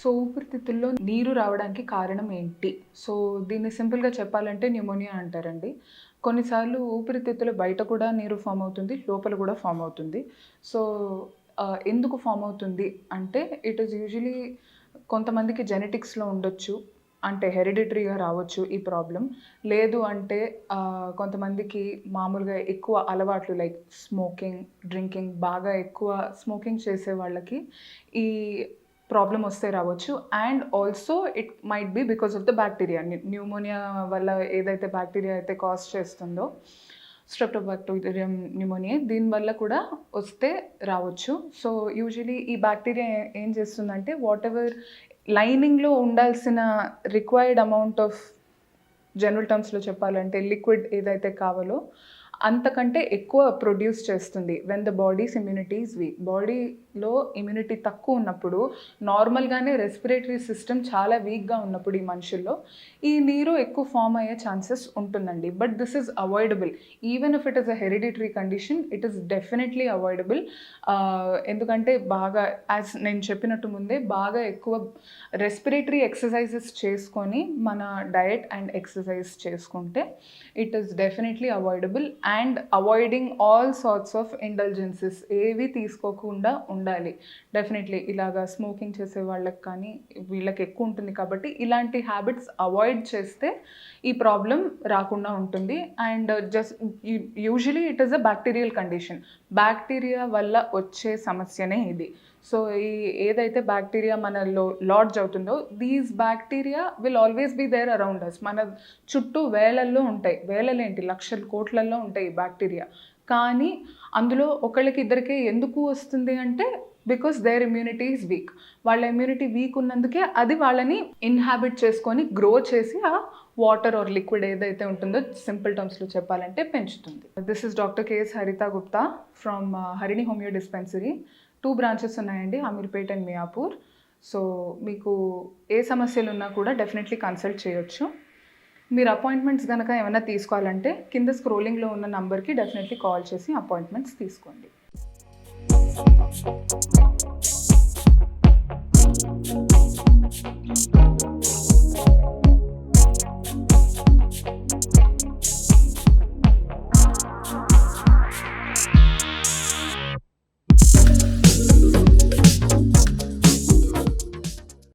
So ఊపిరితిత్తుల్లో నీరు రావడానికి కారణం ఏంటి? సో దీన్ని సింపుల్గా చెప్పాలంటే న్యూమోనియా అంటారండి. కొన్నిసార్లు ఊపిరితిత్తుల బయట కూడా నీరు ఫామ్ అవుతుంది లోపల కూడా ఫామ్ అవుతుంది. సో ఎందుకు ఫామ్ అవుతుంది అంటే ఇట్ ఈస్ యూజువలీ కొంతమందికి జెనెటిక్స్లో ఉండొచ్చు అంటే హెరిడిటరీగా రావచ్చు ఈ ప్రాబ్లం. లేదు అంటే కొంతమందికి మామూలుగా ఎక్కువ అలవాట్లు లైక్ స్మోకింగ్ డ్రింకింగ్ బాగా ఎక్కువ స్మోకింగ్ చేసే వాళ్ళకి ఈ ప్రాబ్లం వస్తే రావచ్చు. And also it might be because of the bacteria pneumonia వల్ల ఏదైతే బ్యాక్టీరియా అయితే కాజ్ చేస్తుందో స్ట్రెప్టోబాక్టీరియం న్యూమోనియా దీనివల్ల కూడా వస్తే రావచ్చు. సో యూజువలీ ఈ బ్యాక్టీరియా ఏం చేస్తుందంటే వాట్ ఎవర్ లైనింగ్లో ఉండాల్సిన రిక్వైర్డ్ అమౌంట్ ఆఫ్ జనరల్ టర్మ్స్లో చెప్పాలంటే లిక్విడ్ ఏదైతే కావాలో అంతకంటే ఎక్కువ ప్రొడ్యూస్ చేస్తుంది. When the body's immunity is weak బాడీలో ఇమ్యూనిటీ తక్కువ ఉన్నప్పుడు నార్మల్గానే రెస్పిరేటరీ సిస్టమ్ చాలా వీక్గా ఉన్నప్పుడు ఈ మనుషుల్లో ఈ నీరు ఎక్కువ ఫామ్ అయ్యే ఛాన్సెస్ ఉంటుందండి. But this is avoidable even if it is a hereditary condition it is definitely avoidable ఎందుకంటే బాగా యాజ్ నేను చెప్పినట్టు ముందే బాగా ఎక్కువ రెస్పిరేటరీ ఎక్సర్సైజెస్ చేసుకొని మన డయట్ అండ్ ఎక్సర్సైజ్ చేసుకుంటే it is definitely avoidable and avoiding all sorts of intelligences ఏవి తీసుకోకుండా ఉండాలి. డెఫినెట్లీ ఇలాగా స్మోకింగ్ చేసే వాళ్ళకి కానీ వీళ్ళకి ఎక్కువ ఉంటుంది కాబట్టి ఇలాంటి హ్యాబిట్స్ అవాయిడ్ చేస్తే ఈ ప్రాబ్లం రాకుండా ఉంటుంది. And just usually it is a bacterial condition bacteria వల్ల వచ్చే సమస్యనే ఇది. సో ఈ ఏదైతే బ్యాక్టీరియా మనలో లాడ్జ్ అవుతుందో these bacteria will always be there around us మన చుట్టూ వేలల్లో ఉంటాయి. వేలలేంటి లక్షల కోట్లల్లో ఉంటాయి బ్యాక్టీరియా కానీ అందులో ఒకళ్ళకి ఇద్దరికి ఎందుకు వస్తుంది అంటే because their immunity is weak. వాళ్ళ ఇమ్యూనిటీ వీక్ ఉన్నందుకే అది వాళ్ళని ఇన్హాబిట్ చేసుకొని గ్రో చేసి ఆ వాటర్ ఆర్ లిక్విడ్ ఏదైతే ఉంటుందో సింపుల్ టర్మ్స్లో చెప్పాలంటే పెంచుతుంది. This is doctor K S Haritha Gupta from Harini homeo dispensary two branches ఉన్నాయండి అమీర్పేట్ అండ్ మియాపూర్ సో మీకు ఏ సమస్యలు ఉన్నా కూడా డెఫినెట్లీ కన్సల్ట్ చేయొచ్చు. మీరు అపాయింట్మెంట్స్ కనుక ఏమైనా తీసుకోవాలంటే కింద స్క్రోలింగ్లో ఉన్న నంబర్కి డెఫినెట్లీ కాల్ చేసి అపాయింట్మెంట్స్ తీసుకోండి Thank you.